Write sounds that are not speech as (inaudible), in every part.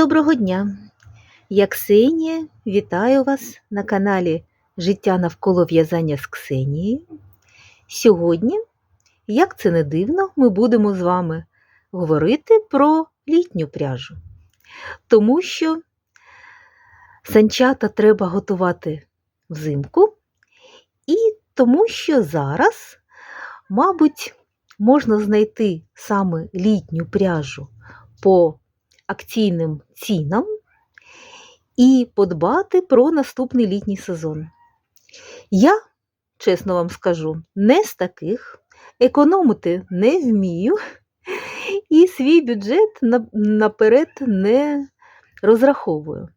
Доброго дня! Я Ксенія, вітаю вас на каналі Життя навколо в'язання з Ксенією. Сьогодні, як це не дивно, ми будемо з вами говорити про літню пряжу, тому що санчата треба готувати взимку, і тому що зараз, мабуть, можна знайти саме літню пряжу по акційним цінам і подбати про наступний літній сезон. Я, чесно вам скажу, не з таких, економити не вмію і свій бюджет наперед не розраховую.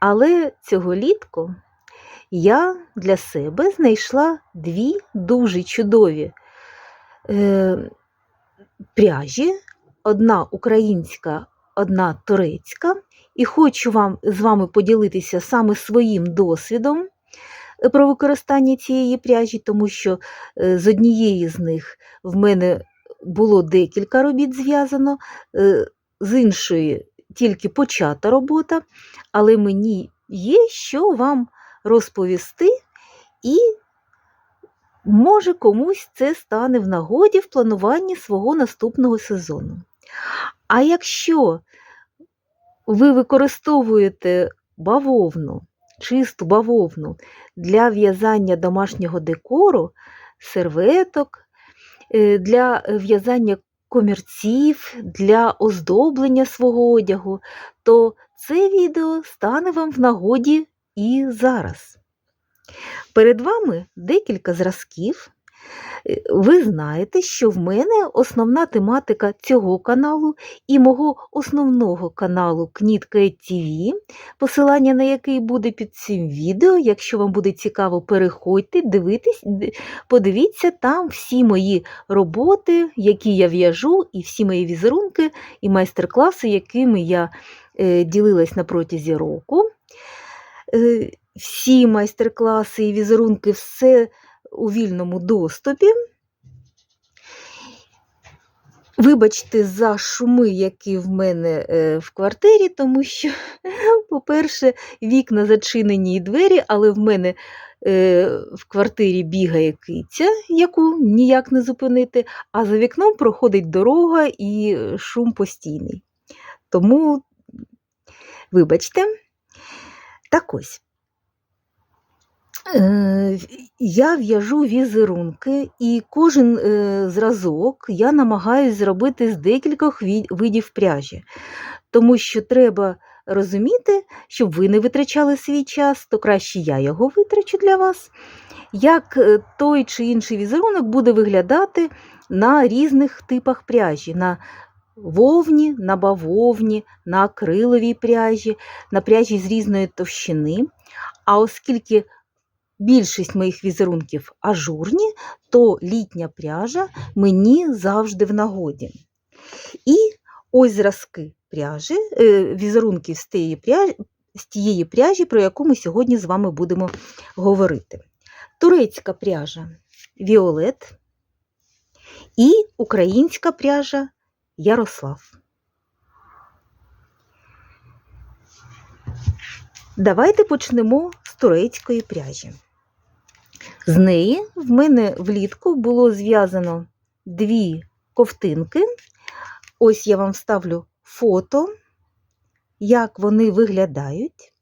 Але цього літку я для себе знайшла дві дуже чудові е, пряжі, одна українська, одна турецька, і хочу вам з вами поділитися саме своїм досвідом е, про використання цієї пряжі, тому що е, з однієї з них в мене було декілька робіт зв'язано, е, з іншої тільки почата робота, але мені є що вам розповісти, і, може, комусь це стане в нагоді в плануванні свого наступного сезону. А якщо ви використовуєте бавовну, чисту бавовну для в'язання домашнього декору, серветок, е, для в'язання комірців, для оздоблення свого одягу, то це відео стане вам в нагоді і зараз. Перед вами декілька зразків. Е, ви знаєте, що в мене основна тематика цього каналу і мого основного каналу Кнітка TV, посилання на який буде під цим відео. Якщо вам буде цікаво, переходьте, дивитесь, подивіться там всі мої роботи, які я в'яжу, і всі мої візерунки і майстер-класи, якими я е, ділилась на протязі року. Е, всі майстер-класи і візерунки, все у вільному доступі. Вибачте, за шуми, які в мене е, в квартирі, тому що, (laughs) по-перше, вікна зачинені і двері, але в мене е, в квартирі бігає киця, яку ніяк не зупинити, а за вікном проходить дорога і шум постійний. Тому, вибачте, так ось. Я в'яжу візерунки, і кожен е, зразок я намагаюся зробити з декількох видів пряжі, тому що треба розуміти, щоб ви не витрачали свій час, то краще я його витрачу для вас, як е, той чи інший візерунок буде виглядати на різних типах пряжі. на Вовні, на бавовні, на акриловій пряжі, на пряжі з різної товщини. А оскільки більшість моїх візерунків ажурні, то літня пряжа мені завжди в нагоді. І ось зразки пряжі, е, візерунків з тієї пряжі, з тієї пряжі, про яку ми сьогодні з вами будемо говорити. Турецька пряжа Віолет і українська пряжа Ярослав. Давайте почнемо з турецької пряжі. З неї в мене влітку було зв'язано дві ковтинки. Ось я вам вставлю фото, як вони виглядають.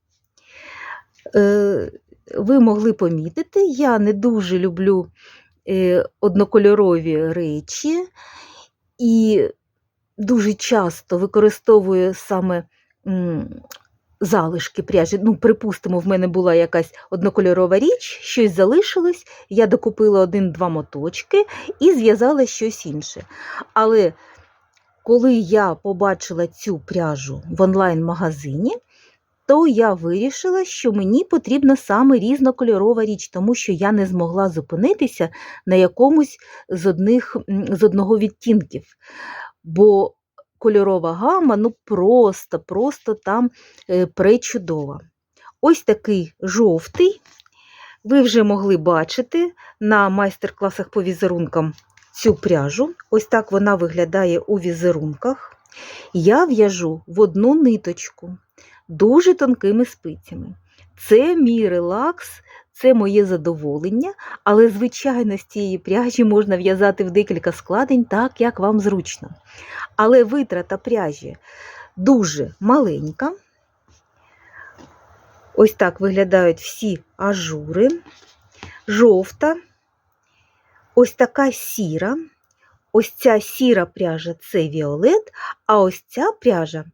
Е, ви могли помітити, я не дуже люблю е, однокольорові речі і дуже часто використовую саме залишки пряжі. Ну, припустимо, в мене була якась однокольорова річ, щось залишилось, я докупила один-два моточки і зв'язала щось інше. Але коли я побачила цю пряжу в онлайн-магазині, то я вирішила, що мені потрібна саме різнокольорова річ, тому що я не змогла зупинитися на якомусь з одних, з одного відтінків. Бо кольорова гама, ну просто, просто там е, пречудова. Ось такий жовтий. Ви вже могли бачити на майстер-класах по візерункам цю пряжу. Ось так вона виглядає у візерунках. Я в'яжу в одну ниточку дуже тонкими спицями. Це мій релакс, це моє задоволення, але, звичайно, з цієї пряжі можна в'язати в декілька складень, так як вам зручно. Але витрата пряжі дуже маленька. Ось так виглядають всі ажури. Жовта, ось така сіра. Ось ця сіра пряжа це Віолет, а ось ця пряжа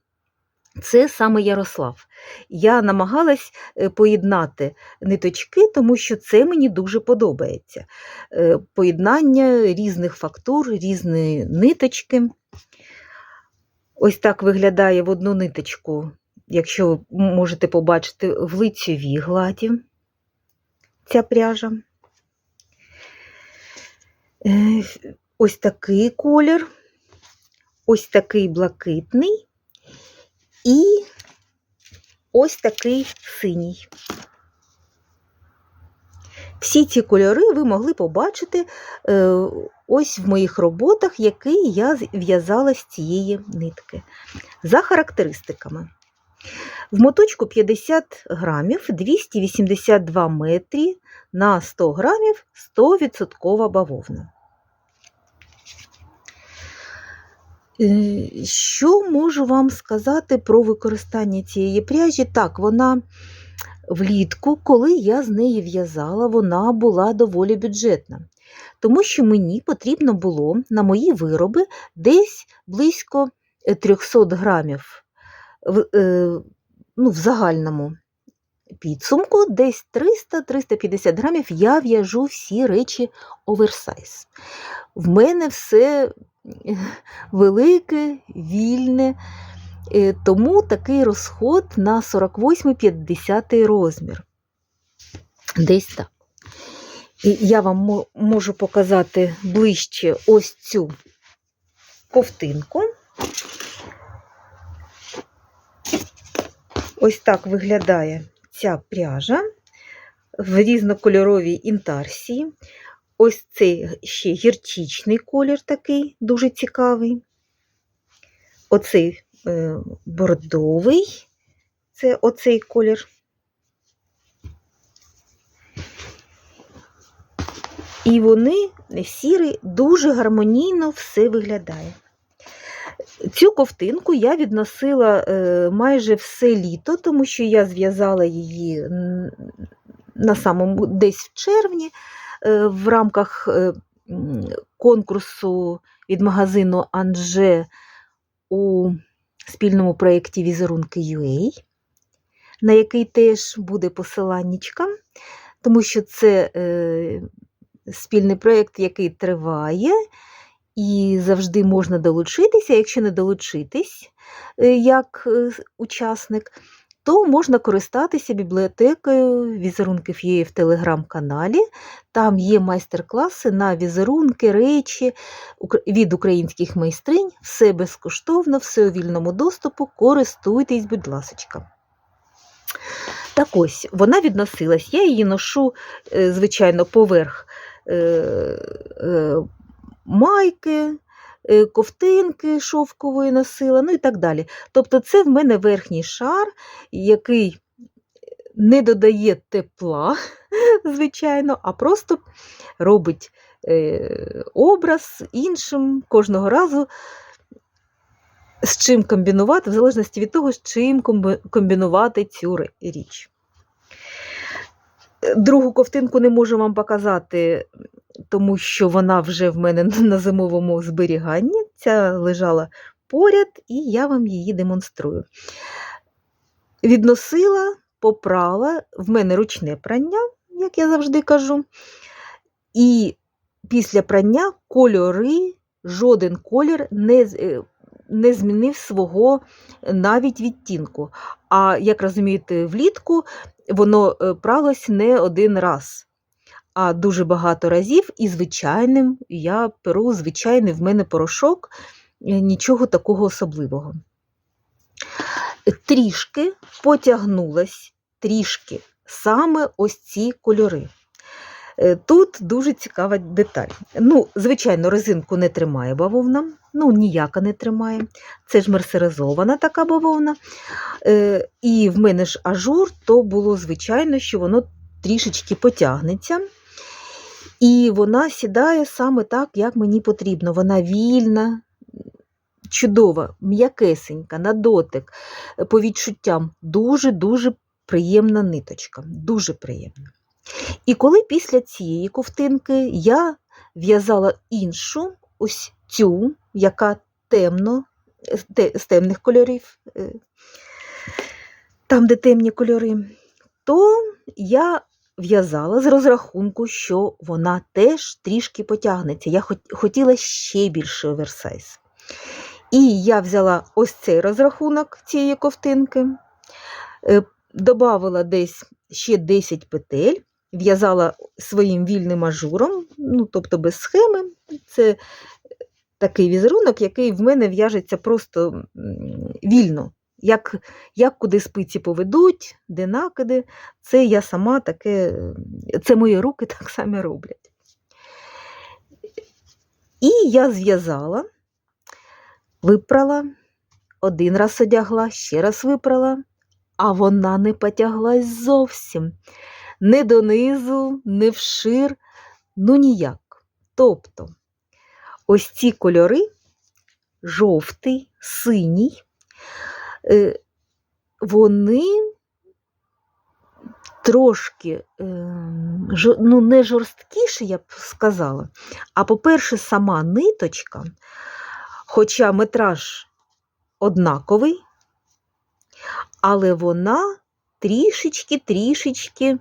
це саме Ярослав. Я намагалась е, поєднати ниточки, тому що це мені дуже подобається. Е, Поєднання різних фактур, різної ниточки. Ось так виглядає в одну ниточку, якщо ви можете побачити в лицьовій гладі ця пряжа. Е, Ось такий колір, ось такий блакитний і ось такий синій. Всі ці кольори ви могли побачити е, ось в моїх роботах, які я з- в'язала з цієї нитки. За характеристиками. В моточку 50 грамів, 282 метрі на 100 грамів 100% бавовна. Е, Що можу вам сказати про використання цієї пряжі? Так, вона влітку, коли я з неї в'язала, вона була доволі бюджетна, тому що мені потрібно було на мої вироби десь близько е, 300 грамів в, е, ну, в загальному підсумку, десь 300-350 грамів я в'яжу всі речі оверсайз. В мене все е, велике, вільне, е, тому такий розход на 48-50 розмір. Десь так. І я вам можу показати ближче ось цю ковтинку. Ось так виглядає ця пряжа в різнокольоровій інтарсії. Ось цей ще гірчичний колір такий, дуже цікавий. Оцей е, бордовий, це оцей колір. І вони сірі, дуже гармонійно все виглядає. Цю ковтинку я відносила е, майже все літо, тому що я зв'язала її на самому десь в червні в рамках е, конкурсу від магазину Анже у спільному проєкті Візерунки UA, на який теж буде посиланнячка, тому що це е, спільний проєкт, який триває, і завжди можна долучитися. Якщо не долучитись е, як е, учасник, то можна користатися бібліотекою візерунків є в телеграм-каналі. Там є майстер-класи на візерунки, речі від українських майстринь. Все безкоштовно, все у вільному доступу. Користуйтесь, будь ласочка. Так ось, вона відносилась. Я її ношу, е, звичайно, поверх е, е, майки, ковтинки шовкової носила, ну і так далі. Тобто, це в мене верхній шар, який не додає тепла, (laughs) звичайно, а просто робить е, образ іншим кожного разу. З чим комбінувати, в залежності від того, з чим комбінувати цю річ. Е, Другу ковтинку не можу вам показати, тому що вона вже в мене (laughs) на зимовому зберіганні. Ця лежала поряд, і я вам її демонструю. Відносила, попрала, в мене ручне прання, як я завжди кажу. І після прання кольори, жоден колір не, е, не змінив свого навіть відтінку. А як розумієте, влітку воно е, пралось не один раз, а дуже багато разів. І звичайним я перу звичайний в мене порошок, е, нічого такого особливого. Трішки потягнулась, трішки саме ось ці кольори. Е, Тут дуже цікава деталь. Ну, звичайно, резинку не тримає бавовна, ну, ніяка не тримає. Це ж мерсеризована така бавовна. Е, і в мене ж ажур, то було звичайно, що воно трішечки потягнеться. І вона сідає саме так, як мені потрібно. Вона вільна, чудова, м'якесенька, на дотик, по відчуттям дуже-дуже приємна ниточка. Дуже приємна. І коли після цієї ковтинки я в'язала іншу, ось цю, яка темно, е, з темних кольорів, е, там, де темні кольори, то я в'язала з розрахунку, що вона теж трішки потягнеться. Я хотіла ще більший оверсайз. І я взяла ось цей розрахунок цієї ковтинки, е, додавала десь ще 10 петель, в'язала своїм вільним ажуром, ну, тобто без схеми. Це такий візерунок, який в мене в'яжеться просто вільно. Як, як куди спиці поведуть, де накиди, це я сама таке, це мої руки (laughs) так само роблять. І я зв'язала, випрала, один раз одягла, ще раз випрала, а вона не потяглась зовсім. Не донизу, не вшир, ну ніяк. Тобто, ось ці кольори жовтий, синій, вони трошки е, ну, не жорсткіші, я б сказала. А по-перше, сама ниточка, хоча метраж однаковий, але вона трішечки-трішечки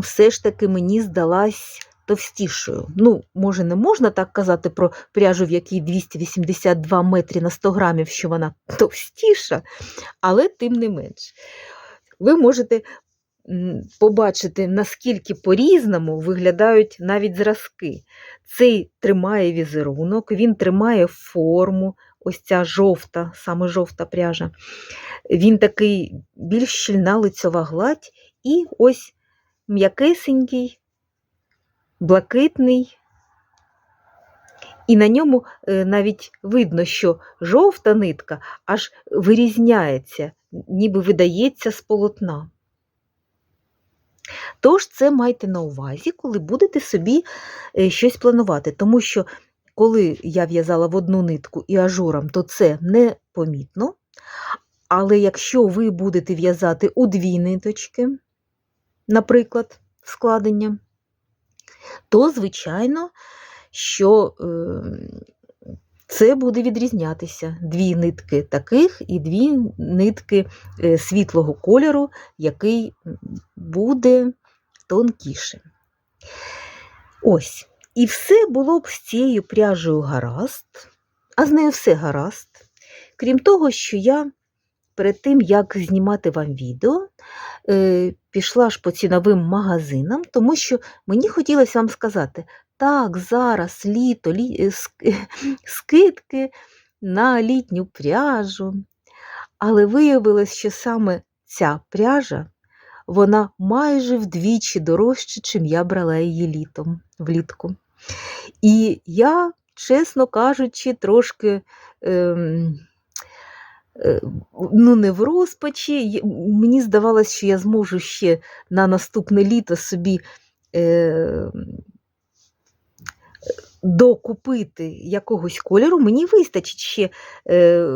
все ж таки мені здалась товстішою. Ну, може, не можна так казати про пряжу, в якій 282 метри на 100 грамів, що вона товстіша, але тим не менш. Ви можете побачити, наскільки по-різному виглядають навіть зразки. Цей тримає візерунок, він тримає форму, ось ця жовта, саме жовта пряжа. Він такий більш щільна лицьова гладь, і ось м'якесенький, блакитний. І на ньому е, навіть видно, що жовта нитка аж вирізняється, ніби видається з полотна. Тож це майте на увазі, коли будете собі е, щось планувати, тому що коли я в'язала в одну нитку і ажуром, то це непомітно. Але якщо ви будете в'язати у дві ниточки, наприклад, складення, то, звичайно, що е, це буде відрізнятися. Дві нитки таких і дві нитки е, світлого кольору, який буде тонкіше. Ось. І все було б з цією пряжею гаразд, а з нею все гаразд. Крім того, що я перед тим, як знімати вам відео, е, пішла ж по ціновим магазинам, тому що мені хотілося вам сказати, так, зараз літо, лі... е, (clears throat) скидки на літню пряжу. Але виявилось, що саме ця пряжа, вона майже вдвічі дорожча, чим я брала її літом, влітку. І я, чесно кажучи, трошки. Ем, е, Ну, не в розпачі. Мені здавалося, що я зможу ще на наступне літо собі е, докупити якогось кольору. Мені вистачить ще е,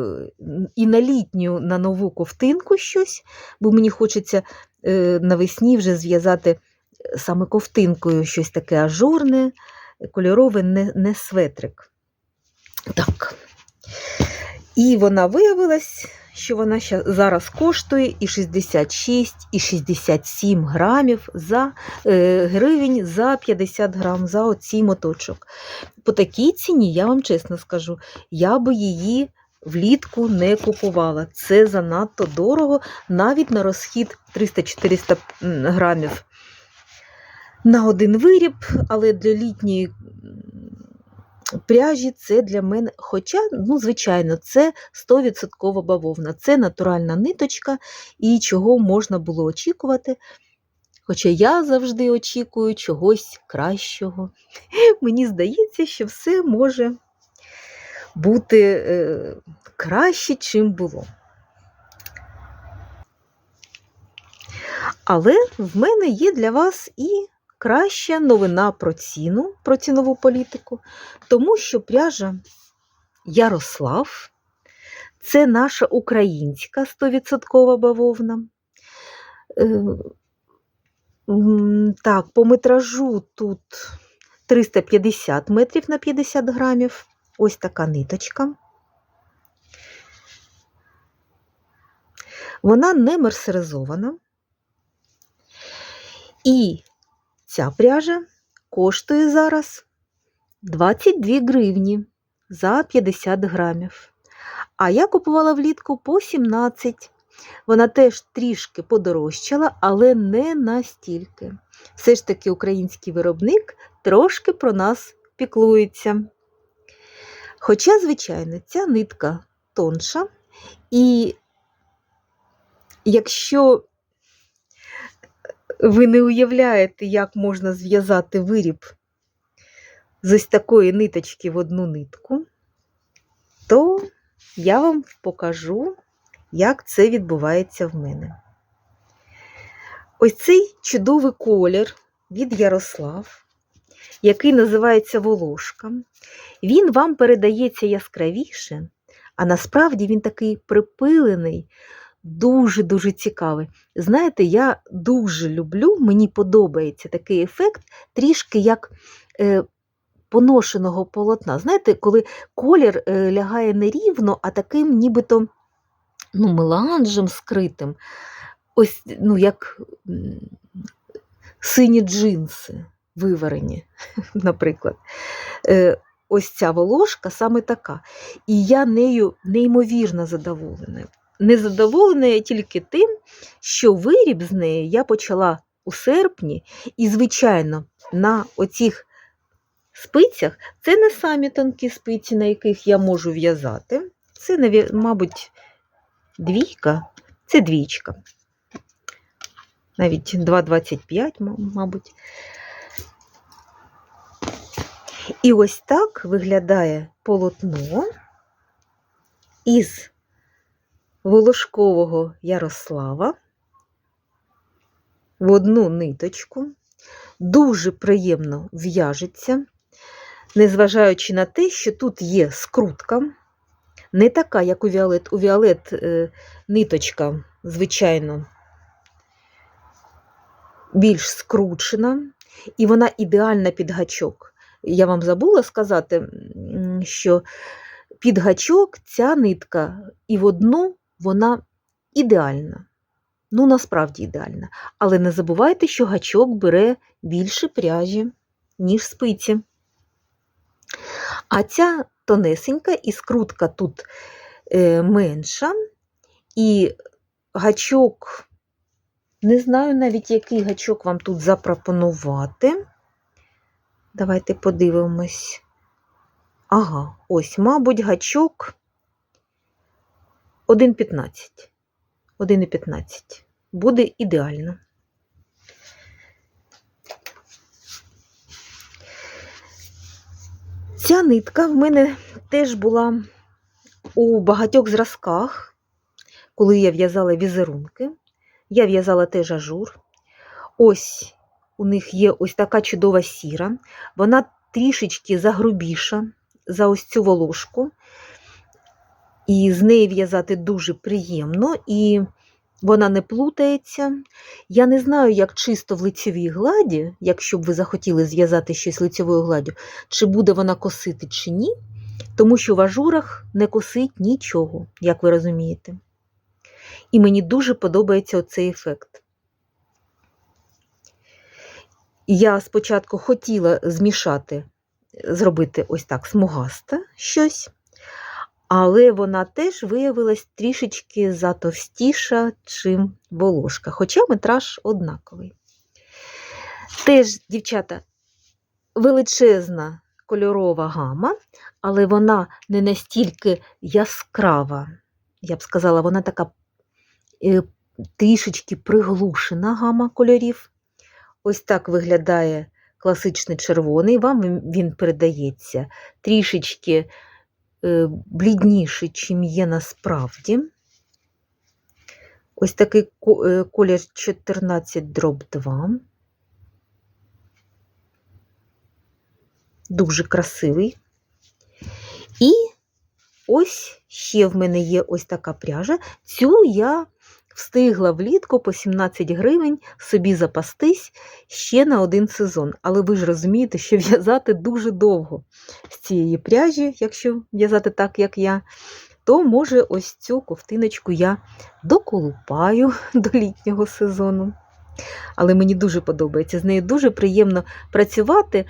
і на літню, на нову ковтинку щось, бо мені хочеться е, навесні вже зв'язати е, саме ковтинкою щось таке ажурне, кольорове, не, не светрик. Так. І вона виявилась, що вона зараз коштує і 66, і 67 грамів за е, гривень за 50 грам за оцій моточок. По такій ціні, я вам чесно скажу, я би її влітку не купувала. Це занадто дорого, навіть на розхід 300-400 грамів на один виріб, але для літньої пряжі це для мене, хоча, ну, звичайно, це 100% бавовна, це натуральна ниточка, і чого можна було очікувати. Хоча я завжди очікую чогось кращого. (laughs) Мені здається, що все може бути е, краще, чим було. Але в мене є для вас і краща новина про ціну, про цінову політику, тому що пряжа Ярослав це наша українська 100% бавовна. Е, Так, по метражу тут 350 метрів на 50 грамів. Ось така ниточка. Вона не мерсеризована. І ця пряжа коштує зараз 22 гривні за 50 грамів. А я купувала влітку по 17. Вона теж трішки подорожчала, але не настільки. Все ж таки український виробник трошки про нас піклується. Хоча, звичайно, ця нитка тонша, і якщо ви не уявляєте, як можна зв'язати виріб з ось такої ниточки в одну нитку, то я вам покажу, як це відбувається в мене. Ось цей чудовий колір від Ярослав, який називається волошка, він вам передається яскравіше, а насправді він такий припилений, дуже-дуже цікавий. Знаєте, я дуже люблю, мені подобається такий ефект, трішки як е, поношеного полотна. Знаєте, коли колір е, лягає не рівно, а таким нібито ну, меланжем скритим. Ось, ну, як сині джинси виварені, (laughs) наприклад. Е, ось ця волошка саме така. І я нею неймовірно задоволена. Не задоволена я тільки тим, що виріб з неї я почала у серпні, і, звичайно, на оцих спицях це не самі тонкі спиці, на яких я можу в'язати. Це, мабуть, двійка, це двічка. Навіть 2,25, мабуть. І ось так виглядає полотно із волошкового Ярослава в одну ниточку. Дуже приємно в'яжеться, незважаючи на те, що тут є скрутка, не така, як у Віолет. У Віолет е, ниточка, звичайно, більш скручена, і вона ідеальна під гачок. Я вам забула сказати, що під гачок ця нитка і в одну вона ідеальна. Ну, насправді ідеальна. Але не забувайте, що гачок бере більше пряжі, ніж спиці. А ця тонесенька і скрутка тут е, менша, і гачок, не знаю навіть, який гачок вам тут запропонувати. Давайте подивимось. Ага, ось, мабуть, гачок 1,15. 1,15. Буде ідеально. Ця нитка в мене теж була у багатьох зразках, коли я в'язала візерунки. Я в'язала теж ажур. Ось у них є ось така чудова сіра. Вона трішечки загрубіша за ось цю волошку. І з неї в'язати дуже приємно, і вона не плутається. Я не знаю, як чисто в лицевій гладі, якщо б ви захотіли зв'язати щось лицевою гладдю, чи буде вона косити, чи ні, тому що в ажурах не косить нічого, як ви розумієте. І мені дуже подобається оцей ефект. Я спочатку хотіла змішати, зробити ось так смугасте щось, але вона теж виявилась трішечки затовстіша, чим волошка, хоча метраж однаковий. Теж, дівчата, величезна кольорова гама, але вона не настільки яскрава. Я б сказала, вона така е, трішечки приглушена гама кольорів. Ось так виглядає класичний червоний, вам він- передається трішечки е, блідніший, чим є насправді. Ось такий е, колір 14 дроб 2. Дуже красивий. І ось ще в мене є ось така пряжа. Цю я встигла влітку по 17 гривень собі запастись ще на один сезон. Але ви ж розумієте, що (laughs) в'язати дуже довго з цієї пряжі, якщо в'язати так, як я, то може ось цю ковтиночку я доколупаю (laughs) до літнього сезону. Але мені дуже подобається. З нею дуже приємно працювати,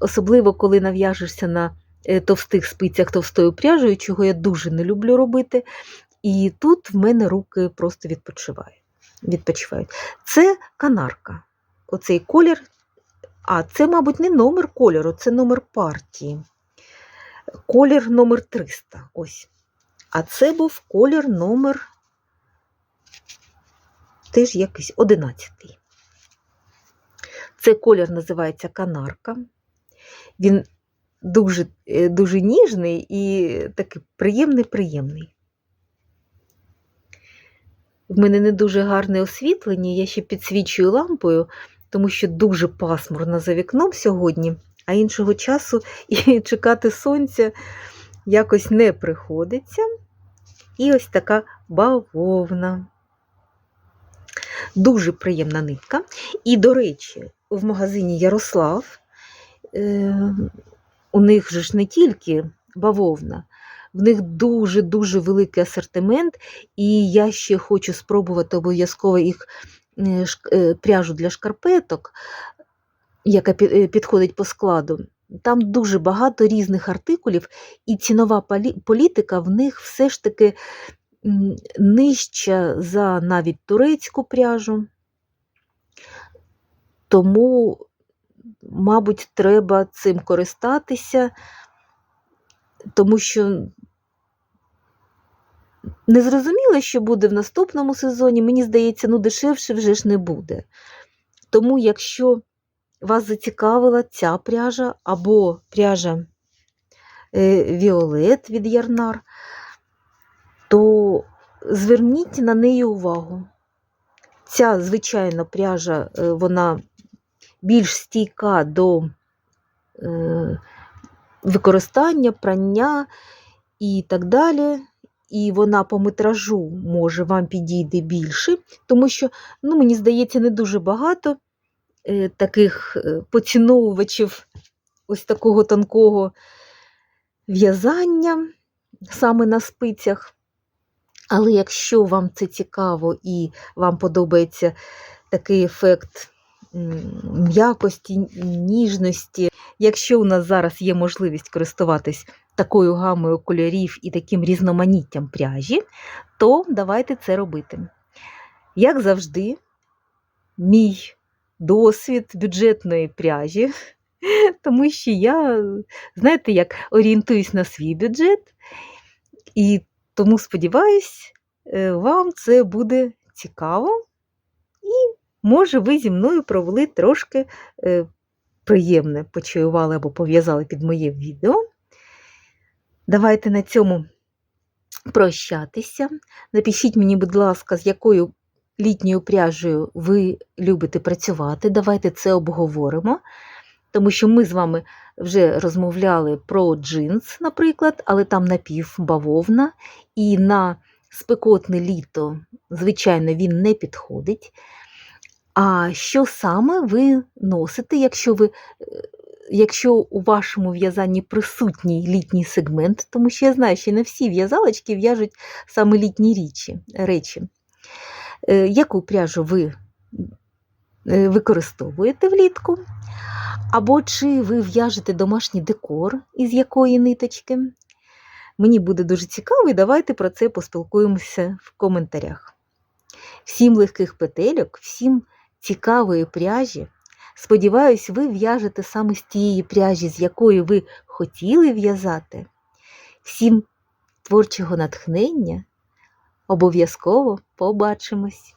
особливо коли нав'яжешся на е, товстих спицях товстою пряжею, чого я дуже не люблю робити. І тут в мене руки просто відпочивають. відпочивають. Це канарка. Оцей колір. А, це, мабуть, не номер кольору, це номер партії. Колір номер 300. Ось. А це був колір номер теж якийсь 11. Це колір називається канарка. Він дуже, е, дуже ніжний і такий приємний-приємний. В мене не дуже гарне освітлення, я ще підсвічую лампою, тому що дуже пасмурно за вікном сьогодні, а іншого часу і (laughs) чекати сонця якось не приходиться. І ось така бавовна. Дуже приємна нитка. І, до речі, в магазині Ярослав е, у них же ж не тільки бавовна, в них дуже-дуже великий асортимент, і я ще хочу спробувати обов'язково їх е, е, пряжу для шкарпеток, яка е, підходить по складу. Там дуже багато різних артикулів, і цінова політика в них все ж таки нижча за навіть турецьку пряжу. Тому, мабуть, треба цим користатися, тому що не зрозуміло, що буде в наступному сезоні. Мені здається, ну дешевше вже ж не буде. Тому, якщо вас зацікавила ця пряжа або пряжа е, Віолет від Ярнар, то зверніть на неї увагу. Ця, звичайно, пряжа, е, вона більш стійка до е, використання, прання і так далі. І вона по метражу може вам підійде більше, тому що, ну, мені здається, не дуже багато е, таких е, поціновувачів ось такого тонкого в'язання саме на спицях. Але якщо вам це цікаво і вам подобається такий ефект м'якості, ніжності, якщо у нас зараз є можливість користуватись такою гамою кольорів і таким різноманіттям пряжі, то давайте це робити. Як завжди, мій досвід бюджетної пряжі, (laughs) тому що я, знаєте, як орієнтуюсь на свій бюджет, і тому сподіваюсь, е, вам це буде цікаво, і може ви зі мною провели трошки е, приємне, почаювали або пов'язали під моє відео. Давайте на цьому прощатися. Напишіть мені, будь ласка, з якою літньою пряжею ви любите працювати. Давайте це обговоримо, тому що ми з вами вже розмовляли про джинс, наприклад, але там напівбавовна, і на спекотне літо, звичайно, він не підходить. А що саме ви носите, якщо ви. Якщо у вашому в'язанні присутній літній сегмент, тому що я знаю, що не всі в'язалочки в'яжуть саме літні речі. Е, Яку пряжу ви е, використовуєте влітку? Або чи ви в'яжете домашній декор із якої ниточки? Мені буде дуже цікаво, і давайте про це поспілкуємося в коментарях. Всім легких петельок, всім цікавої пряжі. Сподіваюсь, ви в'яжете саме з тієї пряжі, з якої ви хотіли в'язати. Всім творчого натхнення. Обов'язково побачимось!